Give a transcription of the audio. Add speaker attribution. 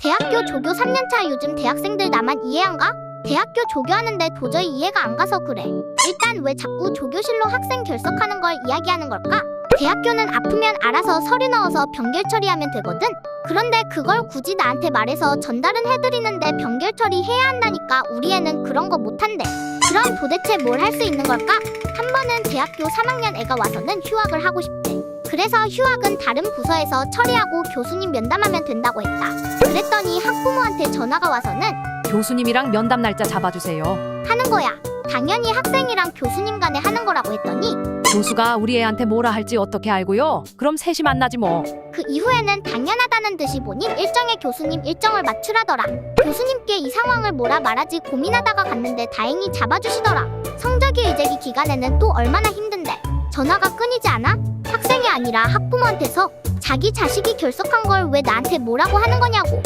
Speaker 1: 대학교 조교 3년차 요즘 대학생들 나만 이해 안 가? 대학교 조교하는데 도저히 이해가 안 가서 그래. 일단 왜 자꾸 조교실로 학생 결석하는 걸 이야기하는 걸까? 대학교는 아프면 알아서 서류 넣어서 병결 처리하면 되거든. 그런데 그걸 굳이 나한테 말해서 전달은 해드리는데 병결 처리해야 한다니까 우리 애는 그런 거 못한대. 그럼 도대체 뭘 할 수 있는 걸까? 한 번은 대학교 3학년 애가 와서는 휴학을 하고 싶대. 그래서 휴학은 다른 부서에서 처리하고 교수님 면담하면 된다고 했다. 그랬더니 학부모한테 전화가 와서는
Speaker 2: 교수님이랑 면담 날짜 잡아주세요.
Speaker 1: 하는 거야. 당연히 학생이랑 교수님 간에 하는 거라고 했더니
Speaker 2: 교수가 우리 애한테 뭐라 할지 어떻게 알고요? 그럼 셋이 만나지 뭐.
Speaker 1: 그 이후에는 당연하다는 듯이 본인 일정에 교수님 일정을 맞추라더라. 교수님께 이 상황을 뭐라 말하지 고민하다가 갔는데 다행히 잡아주시더라. 성적이 의제기 기간에는 또 얼마나 힘든데 전화가 끊이지 않아? 아니라 학부모한테서 자기 자식이 결석한 걸 왜 나한테 뭐라고 하는 거냐고.